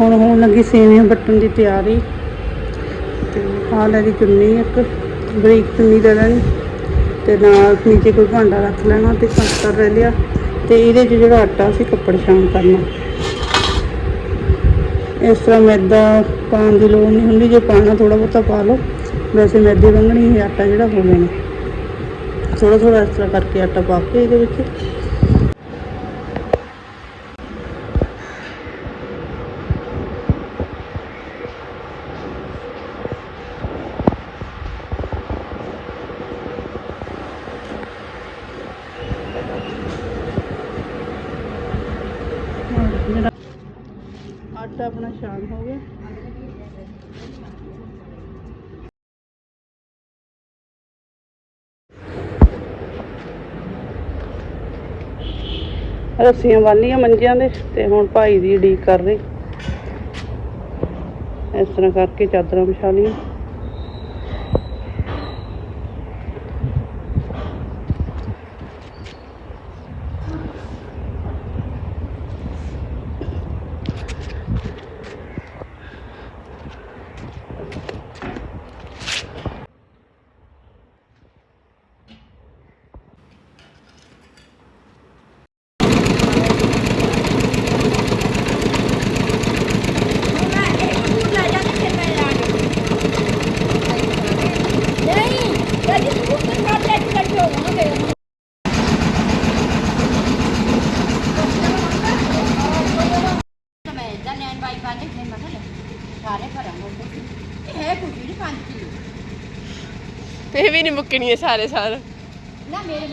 ਹੁਣ ਹੋਣ ਲੱਗੀ ਸੇਵੀਆਂ ਬੱਟਣ ਦੀ ਤਿਆਰੀ। ਤੇ ਆਹ ਲੈ ਦੀ ਚੁੰਨੀ ਇੱਕ, ਬਰੀਕ ਚੁੰਨੀ ਲੈ ਲੈਣੀ। ਤੇ ਨਾਲ ਨੀਚੇ ਕੋਈ ਭਾਂਡਾ ਰੱਖ ਲੈਣਾ ਤੇ ਕੰਕਰ ਲੈ ਲਿਆ। ਤੇ ਇਹਦੇ 'ਚ ਜਿਹੜਾ ਆਟਾ ਸੀ ਕੱਪੜ ਛਾਣ ਕਰਨਾ। ਇਸ ਤਰ੍ਹਾਂ ਮੈਦਾ ਪਾਉਣ ਦੀ ਲੋੜ ਨਹੀਂ ਹੁੰਦੀ, ਜੇ ਪਾਣਾ ਥੋੜਾ ਬਹੁਤਾ ਪਾ ਲਓ। ਵੈਸੇ ਮੈਦੇ ਵਾਂਗਣੀ ਹੀ ਆਟਾ ਜਿਹੜਾ ਹੋ ਜਾਣਾ। ਥੋੜਾ ਥੋੜਾ ਇਸ ਤਰ੍ਹਾਂ ਕਰਕੇ ਆਟਾ ਪਾ ਕੇ ਇਹਦੇ ਵਿੱਚ ਜਿਹੜਾ ਆਟਾ ਆਪਣਾ ਸ਼ਾਨ ਹੋ ਗਿਆ। ਰੱਸੀਆਂ ਬੰਨੀਆਂ ਮੰਜਿਆਂ ਦੇ ਤੇ ਹੁਣ ਭਾਈ ਦੀ ਉਡੀਕ ਕਰ ਰਹੀ। ਇਸ ਤਰ੍ਹਾਂ ਕਰਕੇ ਚਾਦਰਾਂ ਵਿਛਾ ਲਈਆਂ। ਇਹ ਵੀ ਨਹੀਂ ਮੁੱਕਣੀ ਸਾਰੇ ਸਾਲ। ਨਾ ਮੇਰੇ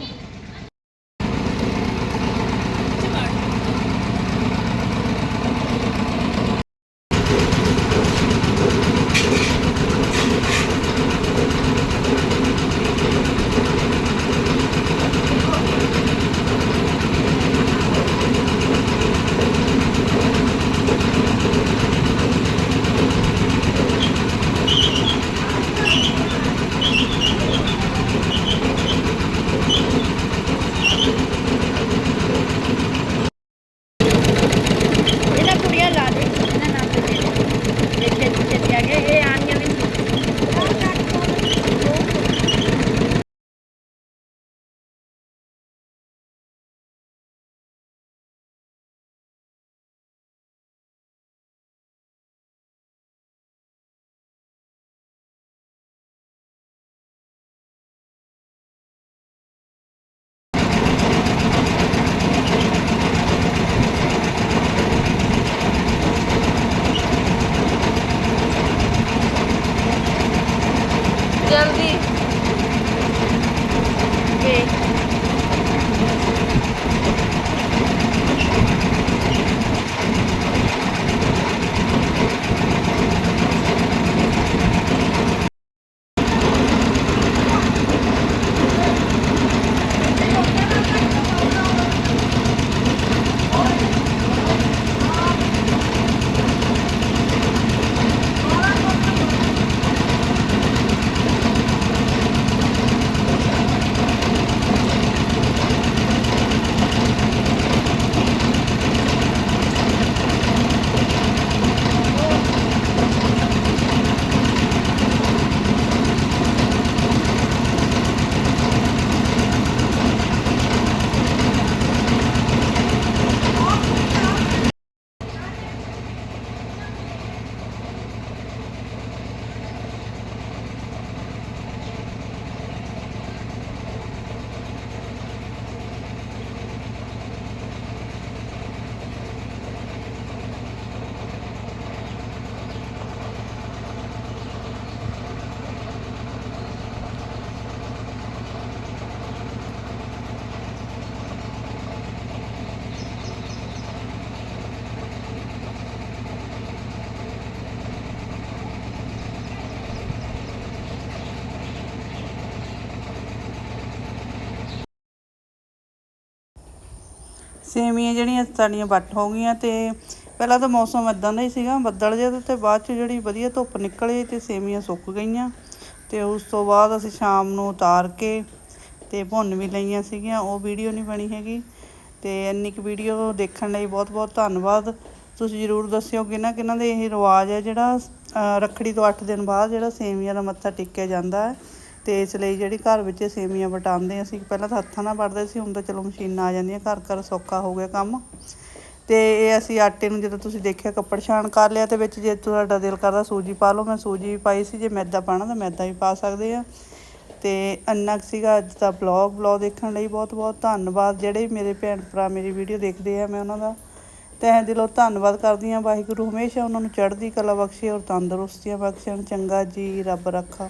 ਸੇਮੀਆਂ ਜਿਹੜੀਆਂ ਸਾਡੀਆਂ ਵੱਟ ਹੋ ਗਈਆਂ ਤੇ ਪਹਿਲਾਂ ਤਾਂ ਮੌਸਮ ਇਦਾਂ ਦਾ ਹੀ ਸੀਗਾ ਬੱਦਲ ਜਿਹਾ ਤੇ ਬਾਅਦ ਚ ਜਿਹੜੀ ਵਧੀਆ ਧੁੱਪ ਨਿਕਲੀ ਤੇ ਸੇਮੀਆਂ ਸੁੱਕ ਗਈਆਂ ਤੇ ਉਸ ਤੋਂ ਬਾਅਦ ਅਸੀਂ ਸ਼ਾਮ ਨੂੰ ਉਤਾਰ ਕੇ ਤੇ ਭੁੰਨ ਵੀ ਲਈਆਂ ਸੀਗੀਆਂ ਉਹ ਵੀਡੀਓ ਨਹੀਂ ਬਣੀ ਹੈਗੀ ਤੇ ਇੰਨੀ ਕੁ ਵੀਡੀਓ ਦੇਖਣ ਲਈ ਬਹੁਤ ਬਹੁਤ ਧੰਨਵਾਦ। ਤੁਸੀਂ ਜਰੂਰ ਦੱਸਿਓ ਕਿਹਨਾਂ ਕਿਹਨਾਂ ਦੇ ਇਹ ਰਿਵਾਜ ਹੈ ਜਿਹੜਾ ਅ, ਰੱਖੜੀ ਤੋਂ 8 ਦਿਨ ਬਾਅਦ ਜਿਹੜਾ ਸੇਮੀਆਂ ਦਾ ਮੱਥਾ ਟੇਕਿਆ ਜਾਂਦਾ ਹੈ। ਤੇ ਇਸ ਲਈ ਜਿਹੜੀ ਘਰ ਵਿੱਚ ਸੇਮੀਆਂ ਵਟਾਉਂਦੇ ਅਸੀਂ। ਪਹਿਲਾਂ ਤਾਂ ਹੱਥਾਂ ਨਾਲ ਵਟਦੇ ਸੀ, ਹੁਣ ਤਾਂ ਚਲੋ ਮਸ਼ੀਨਾਂ ਆ ਜਾਂਦੀਆਂ, ਘਰ ਘਰ ਸੌਖਾ ਹੋ ਗਿਆ ਕੰਮ। ਤੇ ਇਹ ਅਸੀਂ ਆਟੇ ਨੂੰ ਜਦੋਂ ਤੁਸੀਂ ਦੇਖਿਆ ਕੱਪੜ ਛਾਣ ਕਰ ਲਿਆ, ਤੇ ਵਿੱਚ ਜੇ ਤੁਹਾਡਾ ਦਿਲ ਕਰਦਾ ਸੂਜੀ ਪਾ ਲਓ। ਮੈਂ ਸੂਜੀ ਵੀ ਪਾਈ ਸੀ, ਜੇ ਮੈਦਾ ਪਾਣਾ ਤਾਂ ਮੈਦਾ ਵੀ ਪਾ ਸਕਦੇ ਆ ਤੇ ਅੰਨਾ ਕੁ ਸੀਗਾ ਅੱਜ ਦਾ ਬਲੌਗ ਬਲੌਗ ਦੇਖਣ ਲਈ ਬਹੁਤ ਬਹੁਤ ਧੰਨਵਾਦ। ਜਿਹੜੇ ਵੀ ਮੇਰੇ ਭੈਣ ਭਰਾ ਮੇਰੀ ਵੀਡੀਓ ਦੇਖਦੇ ਆ, ਮੈਂ ਉਹਨਾਂ ਦਾ ਤਹਿ ਦਿਲੋਂ ਧੰਨਵਾਦ ਕਰਦੀ ਹਾਂ। ਵਾਹਿਗੁਰੂ ਹਮੇਸ਼ਾ ਉਹਨਾਂ ਨੂੰ ਚੜ੍ਹਦੀ ਕਲਾ ਬਖਸ਼ੇ ਔਰ ਤੰਦਰੁਸਤੀਆਂ ਬਖਸ਼ਣ। ਚੰਗਾ ਜੀ, ਰੱਬ ਰੱਖਾ।